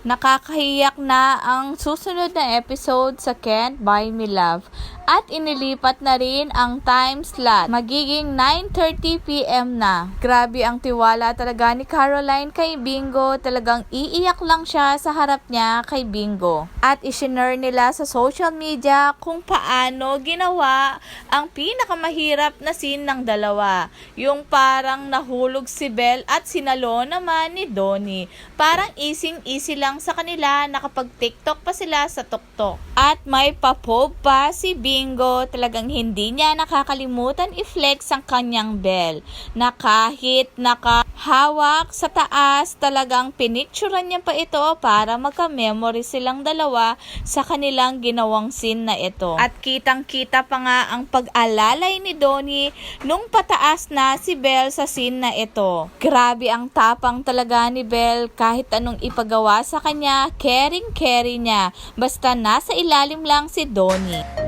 Nakakahiyak na ang susunod na episode sa Can't Buy Me Love at inilipat na rin ang time slot. Magiging 9.30pm na. Grabe ang tiwala talaga ni Caroline kay Bingo. Talagang iiyak lang siya sa harap niya kay Bingo. At isinare nila sa social media kung paano ginawa ang pinakamahirap na scene ng dalawa. Yung parang nahulog si Belle at sinalo naman ni Donnie. Parang easy-easy lang sa kanila nakapag-tiktok pa sila sa tuktok. At may papob pa si Bingo. Talagang hindi niya nakakalimutan i-flex ang kanyang bell. Na kahit nakahawak sa taas, talagang pinicturean niya pa ito para magka-memory silang dalawa sa kanilang ginawang scene na ito. At kitang-kita pa nga ang pag-alalay ni Donnie nung pataas na si Belle sa scene na ito. Grabe ang tapang talaga ni Belle kahit anong ipagawa sa kanya, caring-caring niya. Basta nasa ilalim lang si Donnie.